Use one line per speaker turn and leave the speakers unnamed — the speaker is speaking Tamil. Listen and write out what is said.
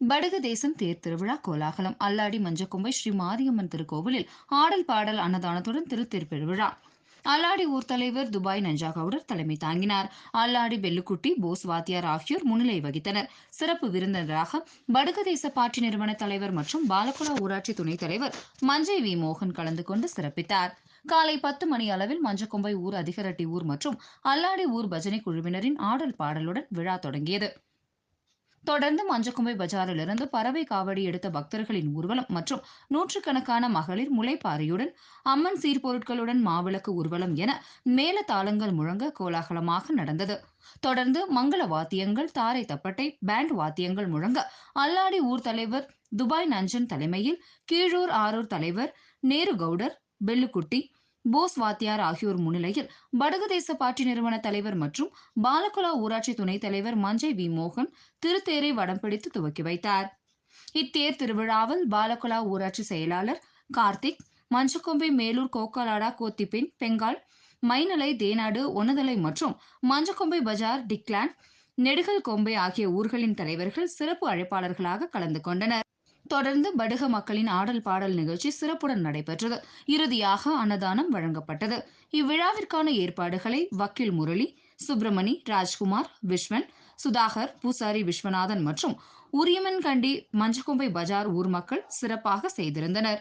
படகு தேசம் தேர் திருவிழா கோலாகலம். அல்லாடி மஞ்சக்கொம்பை ஸ்ரீ மாரியம்மன் திருக்கோவிலில் ஆடல் பாடல் அன்னதானத்துடன் திருத்தேர் அல்லாடி ஊர் தலைவர் துபாய் நஞ்சாகவுடர் தலைமை தாங்கினார். அல்லாடி பெல்லுக்குட்டி போஸ் வாத்தியார் ஆகியோர் முன்னிலை வகித்தனர். சிறப்பு விருந்தினராக படுகதேச பாட்டி நிறுவன தலைவர் மற்றும் பாலகுடா ஊராட்சி துணைத் தலைவர் மஞ்சை வி. மோகன் கலந்து கொண்டு சிறப்பித்தார். காலை பத்து மணி அளவில் மஞ்சக்கொம்பை ஊர் அதிகரட்டி ஊர் மற்றும் அல்லாடி ஊர் பஜனை குழுவினரின் ஆடல் பாடலுடன் விழா தொடங்கியது. தொடர்ந்து மஞ்சக்கும்பை பஜாரிலிருந்து பறவை காவடி எடுத்த பக்தர்களின் ஊர்வலம் மற்றும் நூற்றுக்கணக்கான மகளிர் முளைப்பாறையுடன் அம்மன் சீர்பொருட்களுடன் மாவிளக்கு ஊர்வலம் என மேல தாளங்கள் முழங்க கோலாகலமாக நடந்தது. தொடர்ந்து மங்கள வாத்தியங்கள் தாரை தப்பட்டை பேண்ட் வாத்தியங்கள் முழங்க அல்லாடி ஊர் தலைவர் துபாய் நஞ்சன் தலைமையில் கீழூர் ஆரூர் தலைவர் நேரு கவுடர் பெல்லுக்குட்டி போஸ் வாத்தியார் ஆகியோர் முன்னிலையில் படகுதேச பாட்டி நிறுவன தலைவர் மற்றும் பாலகுலா ஊராட்சி துணைத் தலைவர் மஞ்சை வி மோகன் திருத்தேரை வடம் பிடித்து துவக்கி வைத்தார். இத்தேர் திருவிழாவில் பாலகுலா ஊராட்சி செயலாளர் கார்த்திக் மஞ்சக்கொம்பை மேலூர் கோக்கலாடா கோத்திப்பெண் பெங்கால் மைனலை தேனாடு ஒன்னதலை மற்றும் மஞ்சக்கொம்பை பஜார் டிக்லாண்ட் நெடுகல் கொம்பை ஆகிய ஊர்களின் தலைவர்கள் சிறப்பு அழைப்பாளர்களாக கலந்து கொண்டனர். தொடர்ந்து படுக மக்களின் ஆடல் பாடல் நிகழ்ச்சி சிறப்புடன் நடைபெற்றது. இறுதியாக அன்னதானம் வழங்கப்பட்டது. இவ்விழாவிற்கான ஏற்பாடுகளை வக்கீல் முரளி சுப்பிரமணி ராஜ்குமார் விஸ்வன் சுதாகர் பூசாரி விஸ்வநாதன் மற்றும் உரியமன்கண்டி மஞ்சக்கொம்பை பஜார் ஊர் மக்கள் சிறப்பாக செய்திருந்தனர்.